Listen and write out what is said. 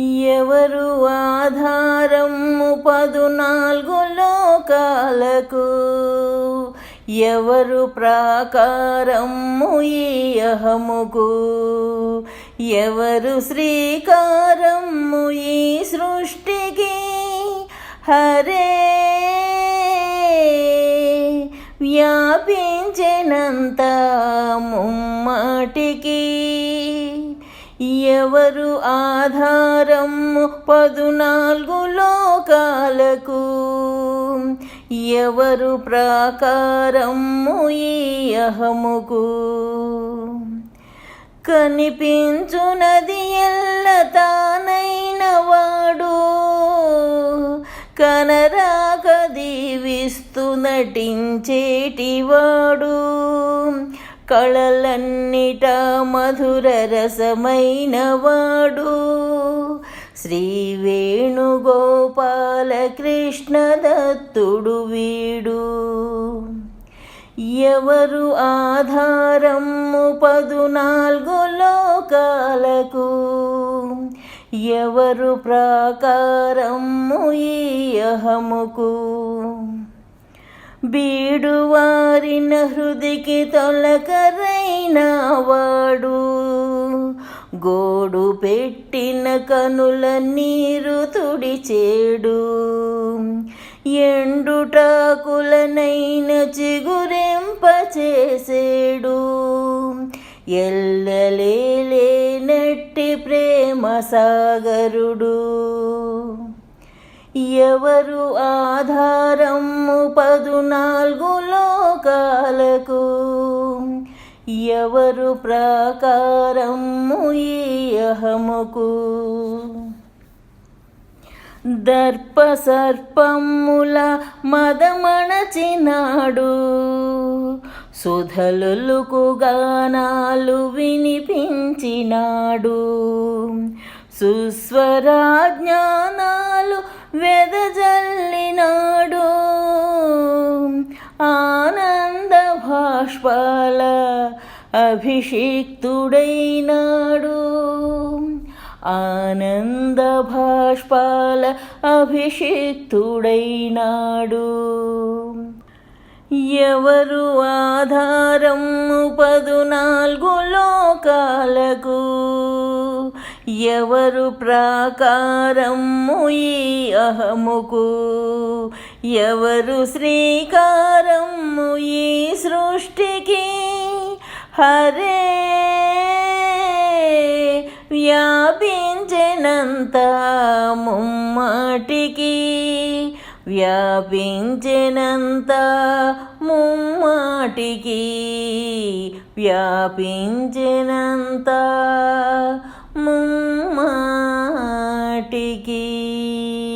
ఎవరు ఆధారము పదునాలుగు లోకాలకు? ఎవరు ప్రాకారము ఈ అహముకు? ఎవరు శ్రీకారము ఈ సృష్టికి? హరే! వ్యాపించినంత ముమ్మటికి ఎవరు ఆధారం పదునాలుగు లోకాలకు? ఎవరు ప్రాకారము ఈ అహముకు? కనిపించునది ఎల్ల తానైన వాడు. కనరాక దీవిస్తూ నటించేటివాడు కళలన్నిట మధుర రసమైన వాడు. శ్రీ వేణుగోపాల కృష్ణదత్తుడు వీడు. ఎవరు ఆధారము పదునాలుగు లోకాలకు? ఎవరు ప్రాకారము ఈ అహముకు? బీడువారిన హృదికి తొలకరైన వాడు. గోడు పెట్టిన కనుల నీరు తుడిచేడు. ఎండుటాకులనైన చిగురెంప చిగురెంపచేసేడు ఎల్లలేనట్టి ప్రేమ సాగరుడు. ఎవరు ఆధారము నాలుగు లోకాలకు ఎవరు ప్రాకారము ఈ అహముకు? దర్ప సర్పముల మదమణచినాడు సుధలుకు గానాలు వినిపించినాడు సుస్వరాజ్ఞానాలు వెదజల్లి ఆనంద భాష్పాల అభిషిక్తుడైనాడు. ఆనంద భాష్పాల అభిషిక్తుడైనాడు. ఎవరు ఆధారము పదునాలుగు లోకాలకు? ఎవరు ప్రాకారము ఈ అహముకు? ఎవరు శ్రీకారము ఈ సృష్టికి? హరే! వ్యాపించినంత ముమ్మాటికి వ్యాపించినంత ముమ్మాటికి వ్యాపించినంత ముమ్మాటికి.